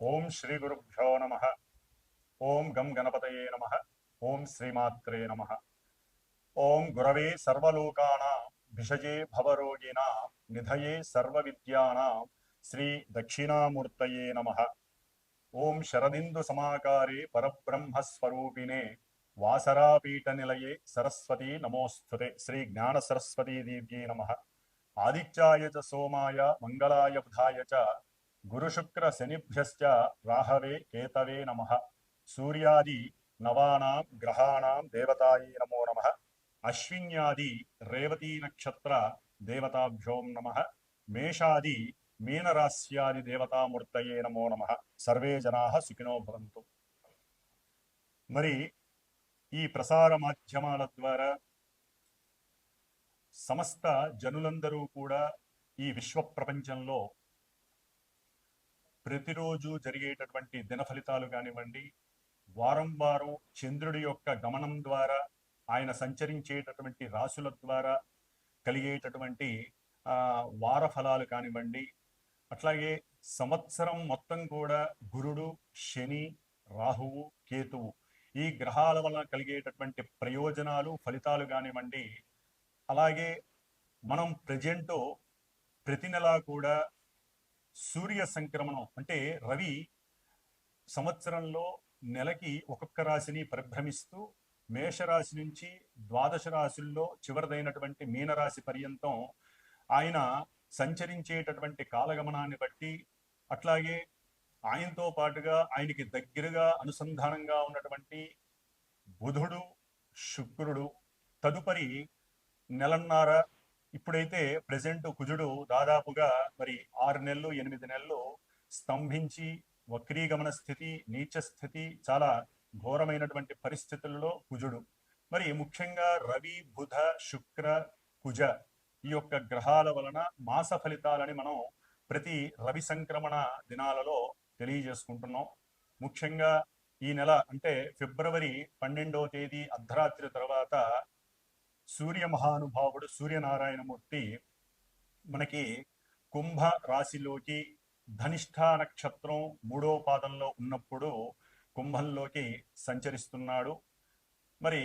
ఓం శ్రీ గురుభ్యో నమ. ఓం గం గణపతయే నమ. ఓం శ్రీమాత్రే నమ. ఓం గురవే సర్వలోకానా భిషజే భవరోగిణ నిధయే సర్వ సర్వవిద్యానాం శ్రీ దక్షిణామూర్తయే నమ. ఓం శరదిందు సమాకారే పరబ్రహ్మస్వరూపిణే వాసరాపీఠ నిలయే సరస్వతీ నమోస్తుతే శ్రీ జ్ఞాన సరస్వతీ దేవ్యే నమ. ఆదిత్యాయ చ సోమాయ మంగళాయ బుధాయ చ గురుశుక్ర శనిభ్యశ్చ రాహవే కేతవే నమ. సూర్యాది నవానాం గ్రహాణం దేవతాయే నమో నమ. అశ్విన్యాది రేవతీ నక్షత్ర దేవతాభ్యోం నమ. మేషాది మీనరాస్యాది దేవతామూర్తయే నమో నమ. సర్వే జనా సుఖినో భవంతు. మరి ఈ ప్రసార మాధ్యమాల ద్వారా సమస్త జనులందరూ కూడా ఈ విశ్వ ప్రపంచంలో ప్రతిరోజు జరిగేటటువంటి దిన ఫలితాలు కానివ్వండి వారం వారం చంద్రుడి యొక్క గమనం ద్వారా ఆయన సంచరించేటటువంటి రాశుల ద్వారా కలిగేటటువంటి వార ఫలాలు కానివ్వండి అట్లాగే సంవత్సరం మొత్తం కూడా గురుడు శని రాహువు కేతువు ఈ గ్రహాల వలన కలిగేటటువంటి ప్రయోజనాలు ఫలితాలు కానివ్వండి అలాగే మనం ప్రజెంట్ ప్రతి నెలా కూడా సూర్య సంక్రమణం అంటే రవి సంవత్సరంలో నెలకి ఒక్కొక్క రాశిని పరిభ్రమిస్తూ మేషరాశి నుంచి ద్వాదశ రాశుల్లో చివరిదైనటువంటి మీనరాశి పర్యంతం ఆయన సంచరించేటటువంటి కాలగమనాన్ని బట్టి అట్లాగే ఆయనతో పాటుగా ఆయనకి దగ్గరగా అనుసంధానంగా ఉన్నటువంటి బుధుడు శుక్రుడు తదుపరి నెలన్నర ఇప్పుడైతే ప్రజెంట్ కుజుడు దాదాపుగా మరి ఆరు నెలలు ఎనిమిది నెలలు స్తంభించి వక్రీగమన స్థితి నీచ స్థితి చాలా ఘోరమైనటువంటి పరిస్థితులలో కుజుడు. మరి ముఖ్యంగా రవి బుధ శుక్ర కుజ ఈ యొక్క గ్రహాల వలన మాస ఫలితాలని మనం ప్రతి రవి సంక్రమణ దినాలలో తెలియజేసుకుంటున్నాం. ముఖ్యంగా ఈ నెల అంటే ఫిబ్రవరి పన్నెండవ తేదీ అర్ధరాత్రి తర్వాత సూర్య మహానుభావుడు సూర్యనారాయణమూర్తి మనకి కుంభ రాశిలోకి ధనిష్ట నక్షత్రం మూడో పాదంలో ఉన్నప్పుడు కుంభంలోకి సంచరిస్తున్నాడు. మరి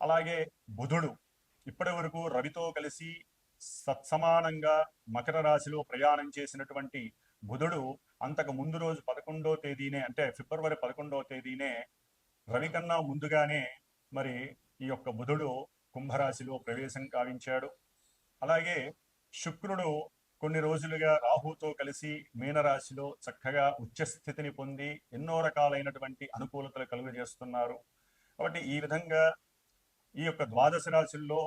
అలాగే బుధుడు ఇప్పటి వరకు రవితో కలిసి సత్సమానంగా మకర రాశిలో ప్రయాణం చేసినటువంటి బుధుడు అంతకు ముందు రోజు పదకొండో తేదీనే అంటే ఫిబ్రవరి పదకొండో తేదీనే రవి కన్నా ముందుగానే మరి ఈ యొక్క బుధుడు కుంభరాశిలో ప్రవేశం కావించాడు. అలాగే శుక్రుడు కొన్ని రోజులుగా రాహుతో కలిసి మీనరాశిలో చక్కగా ఉచ్చస్థితిని పొంది ఎన్నో రకాలైనటువంటి అనుకూలతలు కలుగజేస్తున్నారు. కాబట్టి ఈ విధంగా ఈ యొక్క ద్వాదశ రాశుల్లో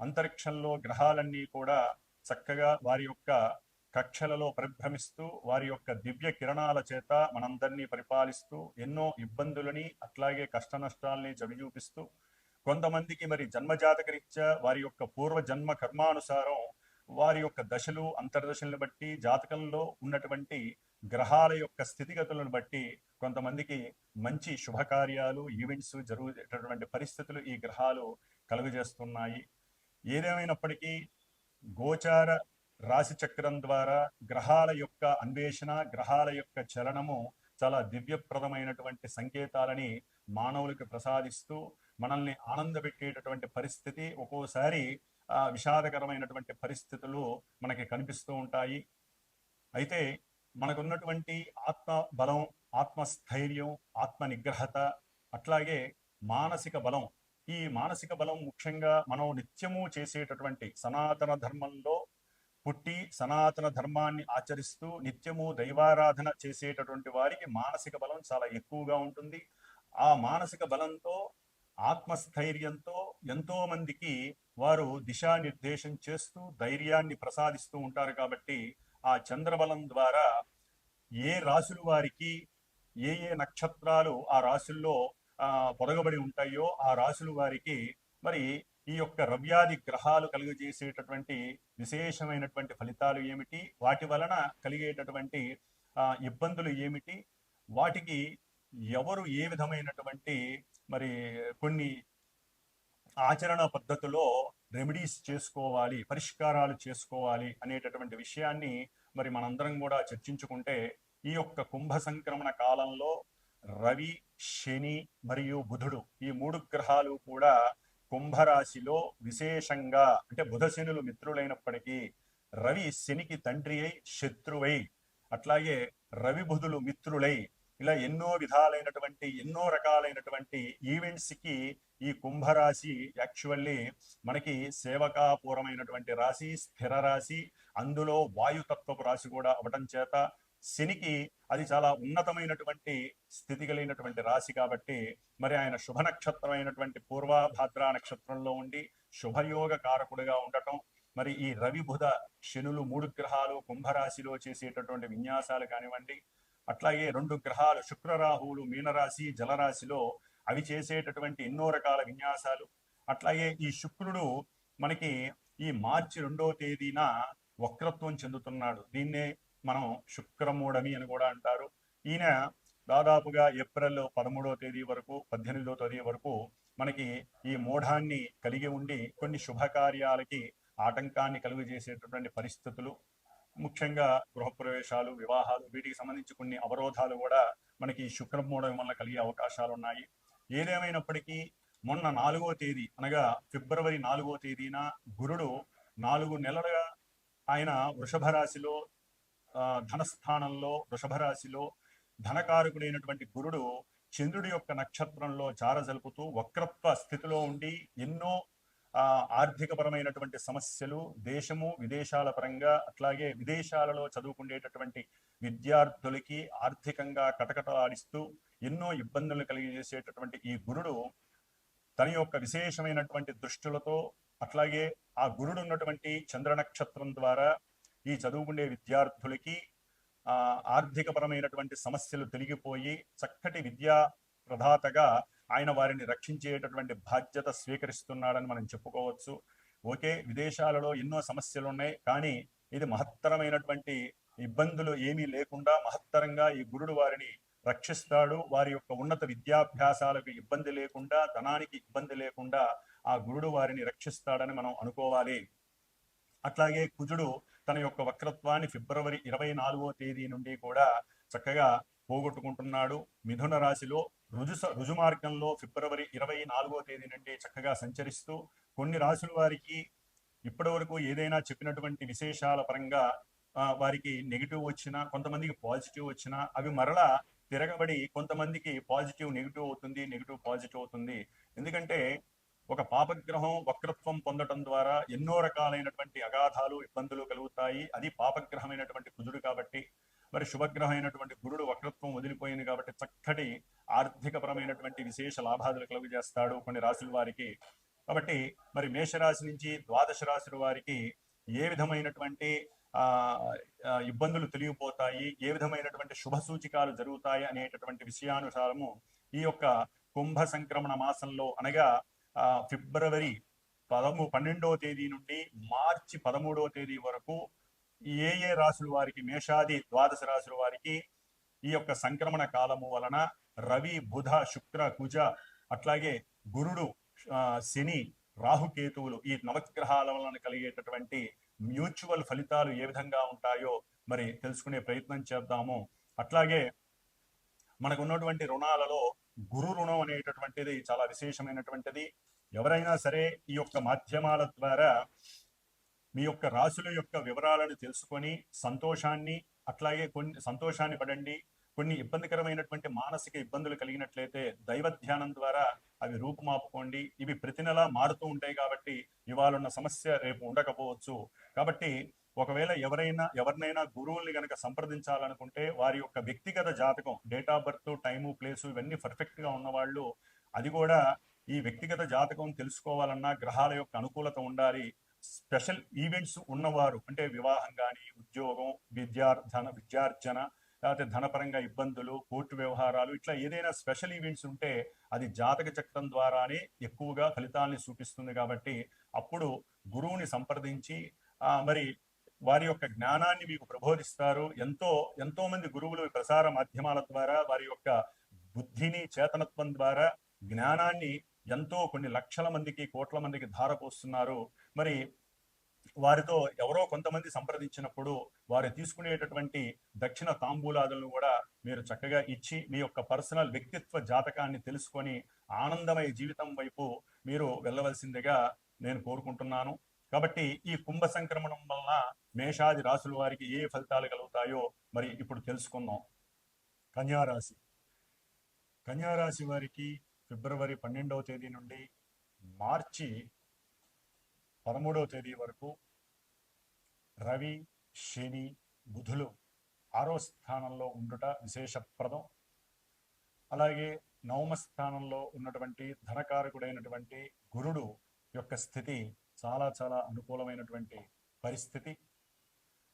అంతరిక్షంలో గ్రహాలన్నీ కూడా చక్కగా వారి యొక్క కక్షలలో పరిభ్రమిస్తూ వారి యొక్క దివ్య కిరణాల చేత మనందరినీ పరిపాలిస్తూ ఎన్నో ఇబ్బందులని అట్లాగే కష్ట నష్టాలని చవిచూపిస్తూ కొంతమందికి మరి జన్మజాతకరీత్యా వారి యొక్క పూర్వ జన్మ కర్మానుసారం వారి యొక్క దశలు అంతర్దశలను బట్టి జాతకంలో ఉన్నటువంటి గ్రహాల యొక్క స్థితిగతులను బట్టి కొంతమందికి మంచి శుభకార్యాలు ఈవెంట్స్ జరుగుతున్నటువంటి పరిస్థితులు ఈ గ్రహాలు కలుగజేస్తున్నాయి. ఏదేమైనప్పటికీ గోచార రాశి చక్రం ద్వారా గ్రహాల యొక్క అన్వేషణ గ్రహాల యొక్క చలనము చాలా దివ్యప్రదమైనటువంటి సంకేతాలని మానవులకు ప్రసాదిస్తూ మనల్ని ఆనందపెట్టేటటువంటి పరిస్థితి ఒక్కోసారి విషాదకరమైనటువంటి పరిస్థితులు మనకి కనిపిస్తూ ఉంటాయి. అయితే మనకున్నటువంటి ఆత్మ బలం ఆత్మస్థైర్యం ఆత్మ నిగ్రహత అట్లాగే మానసిక బలం. ఈ మానసిక బలం ముఖ్యంగా మనం నిత్యము చేసేటటువంటి సనాతన ధర్మంలో పుట్టి సనాతన ధర్మాన్ని ఆచరిస్తూ నిత్యము దైవారాధన చేసేటటువంటి వారికి మానసిక బలం చాలా ఎక్కువగా ఉంటుంది. ఆ మానసిక బలంతో ఆత్మస్థైర్యంతో ఎంతో మందికి వారు దిశానిర్దేశం చేస్తూ ధైర్యాన్ని ప్రసాదిస్తూ ఉంటారు కాబట్టి ఆ చంద్రబలం ద్వారా ఏ రాశుల వారికి ఏ ఏ నక్షత్రాలు ఆ రాశుల్లో ఆ, పొదగబడి ఉంటాయో ఆ రాశుల వారికి మరి ఈ యొక్క రవ్యాది గ్రహాలు కలుగజేసేటటువంటి విశేషమైనటువంటి ఫలితాలు ఏమిటి? వాటి వలన కలిగేటటువంటి ఇబ్బందులు ఏమిటి? వాటికి ఎవరు ఏ విధమైనటువంటి మరి కొన్ని ఆచరణ పద్ధతిలో రెమెడీస్ చేసుకోవాలి పరిష్కారాలు చేసుకోవాలి అనేటటువంటి విషయాన్ని మరి మనందరం కూడా చర్చించుకుంటే ఈ యొక్క కుంభ సంక్రమణ కాలంలో రవి శని మరియు బుధుడు ఈ మూడు గ్రహాలు కూడా కుంభరాశిలో విశేషంగా అంటే బుధ శనులు మిత్రులైనప్పటికీ రవి శనికి తండ్రి అయి శత్రువై అట్లాగే రవి బుధులు మిత్రులై ఇలా ఎన్నో విధాలైనటువంటి ఎన్నో రకాలైనటువంటి ఈవెంట్స్కి ఈ కుంభరాశి యాక్చువల్లీ మనకి సేవకాపూర్వమైనటువంటి రాశి స్థిర రాశి అందులో వాయుతత్వపు రాశి కూడా అవటం చేత శనికి అది చాలా ఉన్నతమైనటువంటి స్థితి కలిగినటువంటి రాశి కాబట్టి మరి ఆయన శుభ నక్షత్రమైనటువంటి పూర్వభాద్ర నక్షత్రంలో ఉండి శుభయోగ కారకుడిగా ఉండటం మరి ఈ రవి బుధ శనులు మూడు గ్రహాలు కుంభరాశిలో చేసేటటువంటి విన్యాసాలు కానివ్వండి అట్లాగే రెండు గ్రహాలు శుక్రరాహువులు మీనరాశి జలరాశిలో అవి చేసేటటువంటి ఎన్నో రకాల విన్యాసాలు. అట్లాగే ఈ శుక్రుడు మనకి ఈ మార్చి రెండవ తేదీన వక్రత్వం చెందుతున్నాడు. దీన్నే మనం శుక్రమూఢమి అని కూడా అంటారు. ఈయన దాదాపుగా ఏప్రిల్ పదమూడవ తేదీ వరకు పద్దెనిమిదవ తేదీ వరకు మనకి ఈ మూఢాన్ని కలిగి ఉండి కొన్ని శుభకార్యాలకి ఆటంకాన్ని కలుగజేసేటటువంటి పరిస్థితులు ముఖ్యంగా గృహప్రవేశాలు వివాహాలు వీటికి సంబంధించి కొన్ని అవరోధాలు కూడా మనకి శుక్రం శుక్రమూఢం వల్ల కలిగే అవకాశాలు ఉన్నాయి. ఏదేమైనప్పటికీ మొన్న నాలుగో తేదీ అనగా ఫిబ్రవరి నాలుగో తేదీన గురుడు నాలుగు నెలలుగా ఆయన వృషభ రాశిలో ఆ, ధనస్థానంలో వృషభ రాశిలో ధనకారకుడైనటువంటి గురుడు చంద్రుడి యొక్క నక్షత్రంలో చారజలుపుతూ వక్రత్వ స్థితిలో ఉండి ఎన్నో ఆర్థికపరమైనటువంటి సమస్యలు దేశము విదేశాల పరంగా అట్లాగే విదేశాలలో చదువుకునేటటువంటి విద్యార్థులకి ఆర్థికంగా కటకటలాడిస్తూ ఎన్నో ఇబ్బందులు కలిగజేసేటటువంటి ఈ గురుడు తన యొక్క విశేషమైనటువంటి దృష్టిలతో అట్లాగే ఆ గురుడు ఉన్నటువంటి చంద్ర నక్షత్రం ద్వారా ఈ చదువుకునే విద్యార్థులకి ఆ ఆర్థికపరమైనటువంటి సమస్యలు తొలగిపోయి చక్కటి విద్యా ప్రధాతగా ఆయన వారిని రక్షించేటటువంటి బాధ్యత స్వీకరిస్తున్నాడని మనం చెప్పుకోవచ్చు. ఓకే విదేశాలలో ఎన్నో సమస్యలు ఉన్నాయి కానీ ఇది మహత్తరమైనటువంటి ఇబ్బందులు ఏమీ లేకుండా మహత్తరంగా ఈ గురుడు వారిని రక్షిస్తాడు. వారి యొక్క ఉన్నత విద్యాభ్యాసాలకు ఇబ్బంది లేకుండా ధనానికి ఇబ్బంది లేకుండా ఆ గురుడు వారిని రక్షిస్తాడని మనం అనుకోవాలి. అట్లాగే కుజుడు తన యొక్క వక్రత్వాన్ని ఫిబ్రవరి ఇరవై నాలుగో తేదీ నుండి కూడా చక్కగా పోగొట్టుకుంటున్నాడు. మిథున రాశిలో రుజు రుజు మార్గంలో ఫిబ్రవరి ఇరవై నాలుగో తేదీ నుండి చక్కగా సంచరిస్తూ కొన్ని రాసుల వారికి ఇప్పటి వరకు ఏదైనా చెప్పినటువంటి విశేషాల పరంగా వారికి నెగిటివ్ వచ్చినా కొంతమందికి పాజిటివ్ వచ్చినా అవి మరలా తిరగబడి కొంతమందికి పాజిటివ్ నెగిటివ్ అవుతుంది నెగిటివ్ పాజిటివ్ అవుతుంది. ఎందుకంటే ఒక పాపగ్రహం వక్రత్వం పొందటం ద్వారా ఎన్నో రకాలైనటువంటి అగాధాలు ఇబ్బందులు కలుగుతాయి. అది పాపగ్రహమైనటువంటి కుజుడు కాబట్టి మరి శుభగ్రహమైనటువంటి గురుడు వక్రత్వం వదిలిపోయింది కాబట్టి చక్కటి ఆర్థికపరమైనటువంటి విశేష లాభాలు కలుగజేస్తాడు కొన్ని రాశుల వారికి. కాబట్టి మరి మేషరాశి నుంచి ద్వాదశ రాశుల వారికి ఏ విధమైనటువంటి ఇబ్బందులు తెలియపోతాయి ఏ విధమైనటువంటి శుభ సూచికాలు జరుగుతాయి అనేటటువంటి విషయానుసారము ఈ యొక్క కుంభ సంక్రమణ మాసంలో అనగా ఆ, ఫిబ్రవరి పదము పన్నెండవ తేదీ నుండి మార్చి పదమూడవ తేదీ వరకు ఏ ఏ రాశుల వారికి మేషాది ద్వాదశ రాశుల వారికి ఈ యొక్క సంక్రమణ కాలము వలన రవి బుధ శుక్ర కుజ అట్లాగే గురుడు శని రాహుకేతువులు ఈ నవగ్రహాల వలన కలిగేటటువంటి మ్యూచువల్ ఫలితాలు ఏ విధంగా ఉంటాయో మరి తెలుసుకునే ప్రయత్నం చేద్దాము. అట్లాగే మనకు ఉన్నటువంటి రుణాలలో గురు రుణం అనేటటువంటిది చాలా విశేషమైనటువంటిది. ఎవరైనా సరే ఈ యొక్క మాధ్యమాల ద్వారా మీ యొక్క రాశుల యొక్క వివరాలను తెలుసుకొని సంతోషాన్ని అట్లాగే కొన్ని సంతోషాన్ని పడండి. కొన్ని ఇబ్బందికరమైనటువంటి మానసిక ఇబ్బందులు కలిగినట్లయితే దైవ ధ్యానం ద్వారా అవి రూపుమాపుకోండి. ఇవి ప్రతి నెలా మారుతూ ఉంటాయి కాబట్టి ఇవాళ ఉన్న సమస్య రేపు ఉండకపోవచ్చు. కాబట్టి ఒకవేళ ఎవరైనా ఎవరినైనా గురువుల్ని కనుక సంప్రదించాలనుకుంటే వారి యొక్క వ్యక్తిగత జాతకం date of birth time place ఇవన్నీ పర్ఫెక్ట్గా ఉన్నవాళ్ళు అది కూడా ఈ వ్యక్తిగత జాతకం తెలుసుకోవాలన్నా గ్రహాల యొక్క అనుకూలత ఉండాలి. స్పెషల్ ఈవెంట్స్ ఉన్నవారు అంటే వివాహం కానీ ఉద్యోగం విద్యార్థన విద్యార్జన లేకపోతే ధనపరంగా ఇబ్బందులు కోర్టు వ్యవహారాలు ఇట్లా ఏదైనా స్పెషల్ ఈవెంట్స్ ఉంటే అది జాతక చక్రం ద్వారానే ఎక్కువగా ఫలితాల్ని చూపిస్తుంది కాబట్టి అప్పుడు గురువుని సంప్రదించి మరి వారి యొక్క జ్ఞానాన్ని మీకు ప్రబోధిస్తారు. ఎంతో ఎంతో మంది గురువులు ప్రసార మాధ్యమాల ద్వారా వారి యొక్క బుద్ధిని చేతనత్వం ద్వారా జ్ఞానాన్ని ఎంతో కొన్ని లక్షల మందికి కోట్ల మందికి ధారపోస్తున్నారు. మరి వారితో ఎవరో కొంతమంది సంప్రదించినప్పుడు వారు తీసుకునేటటువంటి దక్షిణ తాంబూలాదులను కూడా మీరు చక్కగా ఇచ్చి మీ యొక్క పర్సనల్ వ్యక్తిత్వ జాతకాన్ని తెలుసుకొని ఆనందమయ జీవితం వైపు మీరు వెళ్ళవలసిందిగా నేను కోరుకుంటున్నాను. కాబట్టి ఈ కుంభ సంక్రమణం వలన మేషాది రాశుల వారికి ఏ ఫలితాలు కలుగుతాయో మరి ఇప్పుడు తెలుసుకుందాం. కన్యారాశి కన్యారాశి వారికి ఫిబ్రవరి పన్నెండవ తేదీ నుండి మార్చి పదమూడవ తేదీ వరకు రవి శని బుధులు ఆరో స్థానంలో ఉండుట విశేషప్రదం. అలాగే నవమ స్థానంలో ఉన్నటువంటి ధనకారకుడైనటువంటి గురుడు యొక్క స్థితి చాలా చాలా అనుకూలమైనటువంటి పరిస్థితి.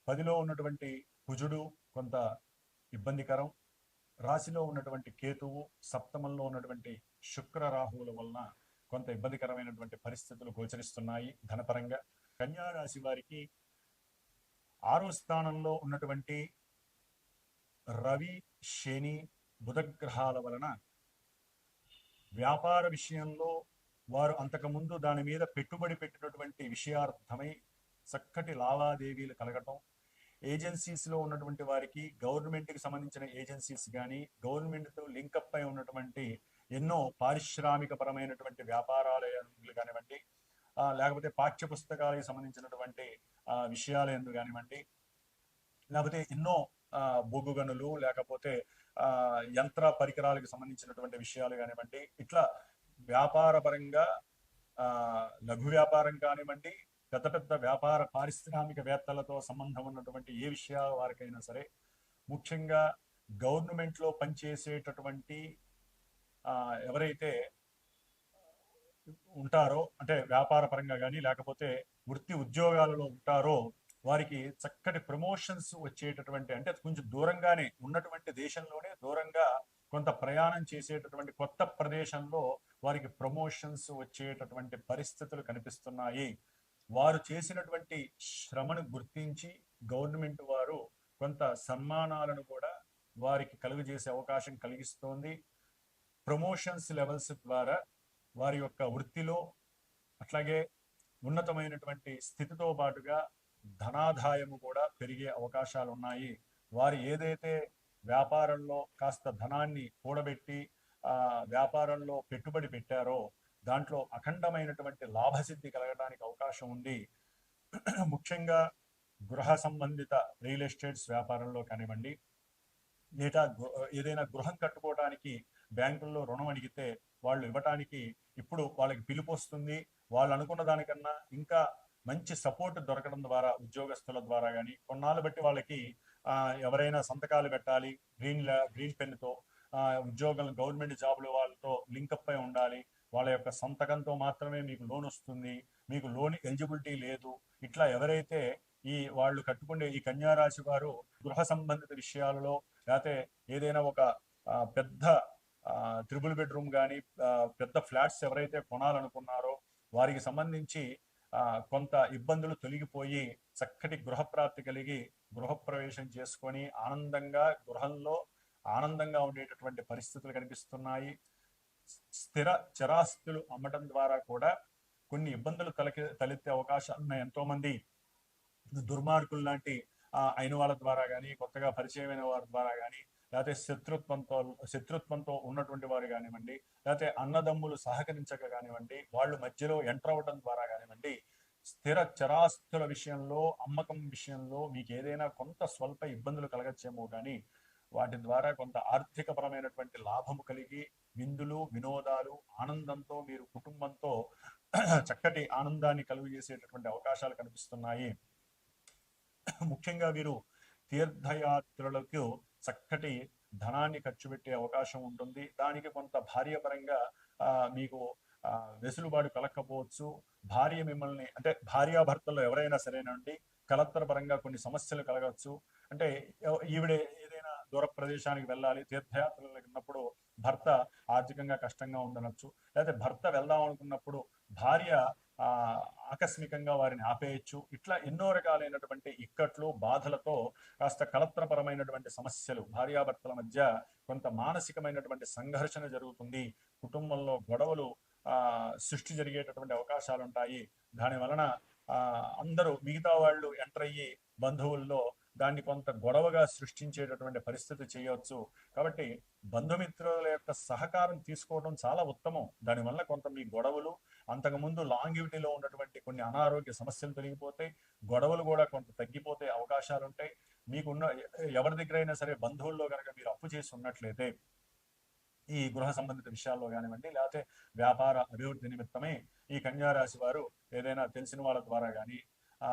పదిలో ఉన్నటువంటి కుజుడు కొంత ఇబ్బందికరం. రాశిలో ఉన్నటువంటి కేతువు సప్తమంలో ఉన్నటువంటి శుక్ర రాహువుల వలన కొంత ఇబ్బందికరమైనటువంటి పరిస్థితులు గోచరిస్తున్నాయి. ధనపరంగా కన్యారాశి వారికి ఆరో స్థానంలో ఉన్నటువంటి రవి శని బుధగ్రహాల వలన వ్యాపార విషయంలో వారు అంతకుముందు దాని మీద పెట్టుబడి పెట్టినటువంటి విషయార్థమై చక్కటి లావాదేవీలు కలగటం ఏజెన్సీస్లో ఉన్నటువంటి వారికి గవర్నమెంట్కి సంబంధించిన ఏజెన్సీస్ కానీ గవర్నమెంట్తో లింకప్ అయి ఉన్నటువంటి ఎన్నో పారిశ్రామిక పరమైనటువంటి కానివ్వండి లేకపోతే పాఠ్య పుస్తకాలకు సంబంధించినటువంటి ఆ, ఎందు కానివ్వండి లేకపోతే ఎన్నో బొగ్గు గనులు లేకపోతే యంత్ర పరికరాలకు సంబంధించినటువంటి విషయాలు కానివ్వండి ఇట్లా వ్యాపారపరంగా లఘు వ్యాపారం కానివ్వండి పెద్ద పెద్ద వ్యాపార పారిశ్రామికవేత్తలతో సంబంధం ఉన్నటువంటి ఏ విషయాల వారికైనా సరే ముఖ్యంగా గవర్నమెంట్లో పనిచేసేటటువంటి ఎవరైతే ఉంటారో అంటే వ్యాపార పరంగా కానీ లేకపోతే వృత్తి ఉద్యోగాలలో ఉంటారో వారికి చక్కటి ప్రమోషన్స్ వచ్చేటటువంటి అంటే కొంచెం దూరంగానే ఉన్నటువంటి దేశంలోనే దూరంగా కొంత ప్రయాణం చేసేటటువంటి కొత్త ప్రదేశంలో వారికి ప్రమోషన్స్ వచ్చేటటువంటి పరిస్థితులు కనిపిస్తున్నాయి. వారు చేసినటువంటి శ్రమను గుర్తించి గవర్నమెంట్ వారు కొంత సన్మానాలను కూడా వారికి కలుగజేసే అవకాశం కలిగిస్తోంది. ప్రమోషన్స్ లెవెల్స్ ద్వారా వారి యొక్క వృత్తిలో అట్లాగే ఉన్నతమైనటువంటి స్థితితో పాటుగా ధనాదాయము కూడా పెరిగే అవకాశాలు ఉన్నాయి వారు ఏదైతే వ్యాపారంలో కాస్త ధనాన్ని కూడబెట్టి ఆ వ్యాపారంలో పెట్టుబడి పెట్టారో దాంట్లో అఖండమైనటువంటి లాభసిద్ధి కలగడానికి అవకాశం ఉంది. ముఖ్యంగా గృహ సంబంధిత రియల్ ఎస్టేట్స్ వ్యాపారంలో కానివ్వండి లేదా ఏదైనా గృహం కట్టుకోవడానికి బ్యాంకుల్లో రుణం అడిగితే వాళ్ళు ఇవ్వటానికి ఇప్పుడు వాళ్ళకి పిలుపు వస్తుంది వాళ్ళు అనుకున్న దానికన్నా ఇంకా మంచి సపోర్ట్ దొరకడం ద్వారా ఉద్యోగస్తుల ద్వారా కానీ కొన్నాళ్ళు బట్టి వాళ్ళకి ఎవరైనా సంతకాలు పెట్టాలి గ్రీన్ గ్రీన్ పెన్తో ఉద్యోగం గవర్నమెంట్ జాబులు వాళ్ళతో లింకప్ అయి ఉండాలి. వాళ్ళ యొక్క సంతకంతో మాత్రమే మీకు లోన్ వస్తుంది. మీకు లోన్ ఎలిజిబిలిటీ లేదు. ఇట్లా ఎవరైతే ఈ వాళ్ళు కట్టుకునే ఈ కన్యారాశి వారు గృహ సంబంధిత విషయాలలో లేకపోతే ఏదైనా ఒక పెద్ద త్రిబుల్ బెడ్రూమ్ కానీ పెద్ద ఫ్లాట్స్ ఎవరైతే కొనాలనుకున్నారో వారికి సంబంధించి కొంత ఇబ్బందులు తొలగిపోయి చక్కటి గృహప్రాప్తి కలిగి గృహప్రవేశం చేసుకొని ఆనందంగా గృహంలో ఆనందంగా ఉండేటటువంటి పరిస్థితులు కనిపిస్తున్నాయి. స్థిర చరాస్తులు అమ్మటం ద్వారా కూడా కొన్ని ఇబ్బందులు తలకి తలెత్తే అవకాశాలు ఉన్నాయి. ఎంతో మంది దుర్మార్గులు లాంటి ఆ, అయిన వాళ్ళ ద్వారా కానీ కొత్తగా పరిచయమైన వారి ద్వారా కానీ లేకపోతే శత్రుత్వంతో శత్రుత్వంతో ఉన్నటువంటి వారు కానివ్వండి లేకపోతే అన్నదమ్ములు సహకరించక కానివ్వండి వాళ్ళు మధ్యలో ఎంటర్ అవ్వడం ద్వారా కానివ్వండి స్థిర చరాస్తుల విషయంలో అమ్మకం విషయంలో మీకు ఏదైనా కొంత స్వల్ప ఇబ్బందులు కలగచ్చేమో కానీ వాటి ద్వారా కొంత ఆర్థికపరమైనటువంటి లాభము కలిగి విందులు వినోదాలు ఆనందంతో మీరు కుటుంబంతో చక్కటి ఆనందాన్ని కలుగు చేసేటటువంటి అవకాశాలు కనిపిస్తున్నాయి. ముఖ్యంగా వీరు తీర్థయాత్రలకు చక్కటి ధనాన్ని ఖర్చు పెట్టే అవకాశం ఉంటుంది. దానికి కొంత భార్యపరంగా ఆ, మీకు ఆ, వెసులుబాటు కలగకపోవచ్చు భార్య మిమ్మల్ని అంటే భార్యాభర్తల్లో ఎవరైనా సరేనండి కలత్తర పరంగా కొన్ని సమస్యలు కలగవచ్చు. అంటే ఈవిడ ఏదైనా దూర ప్రదేశానికి వెళ్ళాలి తీర్థయాత్రలకు వెళ్ళినప్పుడు భర్త ఆర్థికంగా కష్టంగా ఉండనొచ్చు. లేకపోతే భర్త వెళ్దాం అనుకున్నప్పుడు భార్య ఆ ఆకస్మికంగా వారిని ఆపేయచ్చు. ఇట్లా ఎన్నో రకాలైనటువంటి ఇక్కట్లు బాధలతో కాస్త కలత్రపరమైనటువంటి సమస్యలు భార్యాభర్తల మధ్య కొంత మానసికమైనటువంటి సంఘర్షణ జరుగుతుంది. కుటుంబంలో గొడవలు ఆ సృష్టి జరిగేటటువంటి అవకాశాలు ఉంటాయి దాని వలన ఆ అందరూ మిగతా వాళ్ళు ఎంటర్ అయ్యి బంధువుల్లో దాన్ని కొంత గొడవగా సృష్టించేటటువంటి పరిస్థితి చేయవచ్చు కాబట్టి బంధుమిత్రుల యొక్క సహకారం తీసుకోవడం చాలా ఉత్తమం. దానివల్ల కొంత మీ గొడవలు అంతకుముందు లాంగివిటీలో ఉన్నటువంటి కొన్ని అనారోగ్య సమస్యలు తొలగిపోతాయి గొడవలు కూడా కొంత తగ్గిపోతే అవకాశాలు ఉంటాయి మీకున్న ఎవరి దగ్గర అయినా సరే బంధువుల్లో కనుక మీరు అప్పు చేసి ఉన్నట్లయితే ఈ గృహ సంబంధిత విషయాల్లో కానివ్వండి లేకపోతే వ్యాపార అభివృద్ధి నిమిత్తమై ఈ కన్యారాశి వారు ఏదైనా తెలిసిన వాళ్ళ ద్వారా కానీ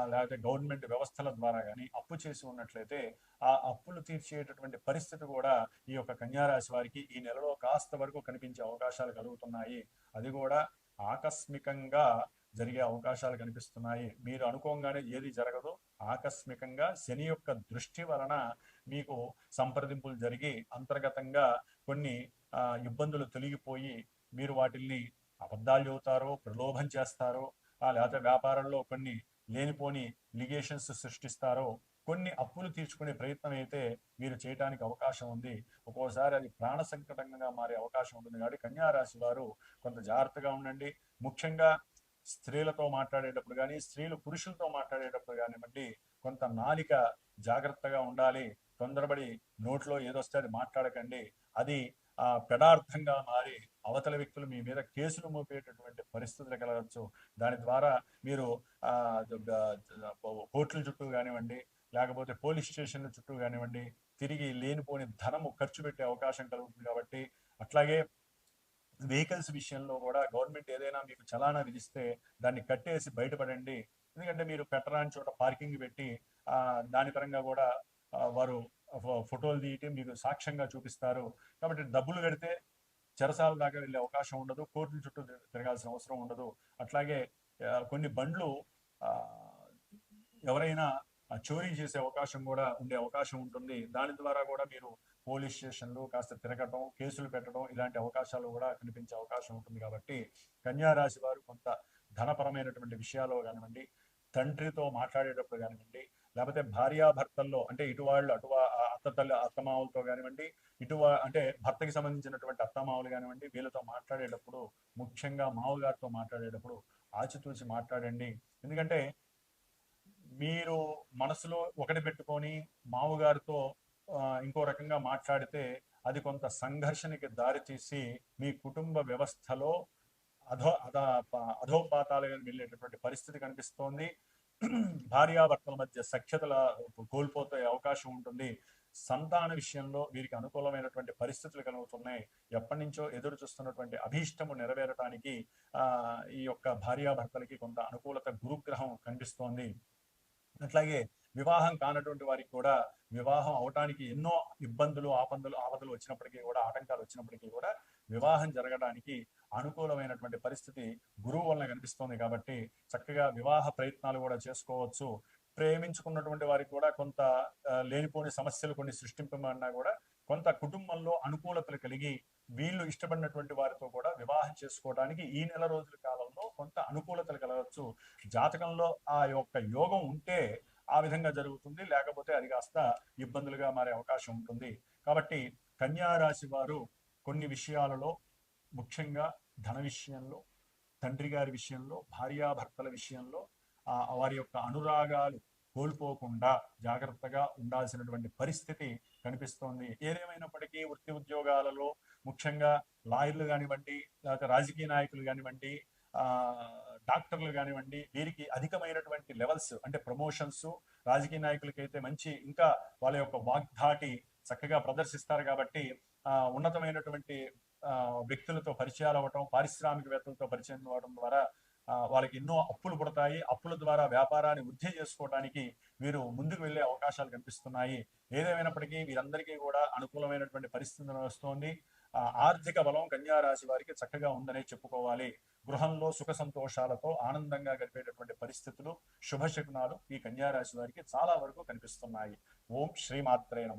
లేకపోతే గవర్నమెంట్ వ్యవస్థల ద్వారా కానీ అప్పు చేసి ఉన్నట్లయితే ఆ అప్పులు తీర్చేటటువంటి పరిస్థితి కూడా ఈ యొక్క కన్యారాశి వారికి ఈ నెలలో కాస్త వరకు కనిపించే అవకాశాలు కలుగుతున్నాయి. అది కూడా ఆకస్మికంగా జరిగే అవకాశాలు కనిపిస్తున్నాయి. మీరు అనుకోగానే ఏది జరగదు ఆకస్మికంగా శని యొక్క దృష్టి వలన మీకు సంప్రదింపులు జరిగి అంతర్గతంగా కొన్ని ఇబ్బందులు తొలగిపోయి మీరు వాటిల్ని అబద్ధాలు చెబుతారో ప్రలోభం చేస్తారో లేకపోతే వ్యాపారంలో కొన్ని లేనిపోని లిగేషన్స్ సృష్టిస్తారో కొన్ని అప్పులు తీర్చుకునే ప్రయత్నం అయితే మీరు చేయడానికి అవకాశం ఉంది. ఒక్కోసారి అది ప్రాణ సంకటంగా మారే అవకాశం ఉంటుంది. కాబట్టి కన్యారాశి వారు కొంత జాగ్రత్తగా ఉండండి. ముఖ్యంగా స్త్రీలతో మాట్లాడేటప్పుడు కానీ స్త్రీలు పురుషులతో మాట్లాడేటప్పుడు కానివ్వండి కొంత నాలిక జాగ్రత్తగా ఉండాలి. తొందరపడి నోట్లో ఏదొస్తే అది మాట్లాడకండి. అది ఆ పెడార్థంగా మారి అవతల వ్యక్తులు మీ మీద కేసులు మోపేటటువంటి పరిస్థితులు కలగచ్చు. దాని ద్వారా మీరు ఆ కోర్టుల చుట్టూ కానివ్వండి లేకపోతే పోలీస్ స్టేషన్ల చుట్టూ కానివ్వండి తిరిగి లేనిపోని ధనము ఖర్చు పెట్టే అవకాశం కలుగుతుంది కాబట్టి అట్లాగే వెహికల్స్ విషయంలో కూడా గవర్నమెంట్ ఏదైనా మీకు చలానా విధిస్తే దాన్ని కట్టేసి బయటపడండి. ఎందుకంటే మీరు పెట్టరాని చోట పార్కింగ్ పెట్టి దాని పరంగా కూడా వారు ఫోటోలు తీయటం మీకు సాక్ష్యంగా చూపిస్తారు. కాబట్టి డబ్బులు కడితే చెరసాల దాకా వెళ్ళే అవకాశం ఉండదు కోర్టుల చుట్టూ తిరగాల్సిన అవసరం ఉండదు. అట్లాగే కొన్ని బండ్లు ఎవరైనా చోరీ చేసే అవకాశం కూడా ఉండే అవకాశం ఉంటుంది. దాని ద్వారా కూడా మీరు పోలీస్ స్టేషన్లు కాస్త తిరగటం కేసులు పెట్టడం ఇలాంటి అవకాశాలు కూడా కనిపించే అవకాశం ఉంటుంది కాబట్టి కన్యారాశి వారు కొంత ధనపరమైనటువంటి విషయాల్లో కానివ్వండి తండ్రితో మాట్లాడేటప్పుడు కానివ్వండి లేకపోతే భార్యాభర్తల్లో అంటే ఇటువాళ్ళు అటు అత్త తల్లి అత్తమావులతో కానివ్వండి ఇటు అంటే భర్తకి సంబంధించినటువంటి అత్తమావులు కానివ్వండి వీళ్ళతో మాట్లాడేటప్పుడు ముఖ్యంగా మావుగారితో మాట్లాడేటప్పుడు ఆచితూచి మాట్లాడండి. ఎందుకంటే మీరు మనసులో ఒకటి పెట్టుకొని మామగారితో ఇంకో రకంగా మాట్లాడితే అది కొంత సంఘర్షణకి దారితీసి మీ కుటుంబ వ్యవస్థలో అధో అధ అధోపాతాలుగా వెళ్ళేటటువంటి పరిస్థితి కనిపిస్తోంది. భార్యాభర్తల మధ్య సఖ్యతల కోల్పోతే అవకాశం ఉంటుంది. సంతాన విషయంలో వీరికి అనుకూలమైనటువంటి పరిస్థితులు కలుగుతున్నాయి. ఎప్పటి నుంచో ఎదురు చూస్తున్నటువంటి అభీష్టము నెరవేరటానికి ఈ యొక్క భార్యాభర్తలకి కొంత అనుకూలత గురుగ్రహం కనిపిస్తోంది. అట్లాగే వివాహం కానటువంటి వారికి కూడా వివాహం అవటానికి ఎన్నో ఇబ్బందులు ఆపందులు ఆపదలు వచ్చినప్పటికీ కూడా ఆటంకాలు వచ్చినప్పటికీ కూడా వివాహం జరగడానికి అనుకూలమైనటువంటి పరిస్థితి గురువు వలన కనిపిస్తోంది కాబట్టి చక్కగా వివాహ ప్రయత్నాలు కూడా చేసుకోవచ్చు. ప్రేమించుకున్నటువంటి వారికి కూడా కొంత లేనిపోని సమస్యలు కొన్ని సృష్టింపమన్నా కూడా కొంత కుటుంబంలో అనుకూలతలు కలిగి వీళ్ళు ఇష్టపడినటువంటి వారితో కూడా వివాహం చేసుకోవడానికి ఈ నెల రోజుల కాలంలో కొంత అనుకూలతలు కలగవచ్చు. జాతకంలో ఆ యొక్క యోగం ఉంటే ఆ విధంగా జరుగుతుంది. లేకపోతే అది కాస్త ఇబ్బందులుగా మారే అవకాశం ఉంటుంది. కాబట్టి కన్యా రాశి వారు కొన్ని విషయాలలో ముఖ్యంగా ధన విషయంలో తండ్రి గారి విషయంలో భార్యాభర్తల విషయంలో ఆ వారి యొక్క అనురాగాలు కోల్పోకుండా జాగ్రత్తగా ఉండాల్సినటువంటి పరిస్థితి కనిపిస్తోంది. ఏదేమైనప్పటికీ వృత్తి ఉద్యోగాలలో ముఖ్యంగా లాయర్లు కానివ్వండి లేకపోతే రాజకీయ నాయకులు కానివ్వండి డాక్టర్లు కానివ్వండి వీరికి అధికమైనటువంటి లెవెల్స్ అంటే ప్రమోషన్స్ రాజకీయ నాయకులకైతే మంచి ఇంకా వాళ్ళ యొక్క వాగ్ధాటి చక్కగా ప్రదర్శిస్తారు కాబట్టి ఉన్నతమైనటువంటి వ్యక్తులతో పరిచయాలు అవ్వటం పారిశ్రామికవేత్తలతో పరిచయం అవ్వడం ద్వారా వాళ్ళకి ఎన్నో అప్పులు పుడతాయి. అప్పుల ద్వారా వ్యాపారాన్ని వృద్ధి చేసుకోవడానికి వీరు ముందుకు వెళ్ళే అవకాశాలు కనిపిస్తున్నాయి. ఏదేమైనప్పటికీ వీరందరికీ కూడా అనుకూలమైనటువంటి పరిస్థితి వస్తోంది. ఆర్థిక బలం కన్యా రాశి వారికి చక్కగా ఉందనే చెప్పుకోవాలి. గృహంలో సుఖ సంతోషాలతో ఆనందంగా గడిపేటటువంటి పరిస్థితులు శుభశకునాలు ఈ కన్యారాశి వారికి చాలా వరకు కనిపిస్తున్నాయి. ఓం శ్రీమాత్రే నమ.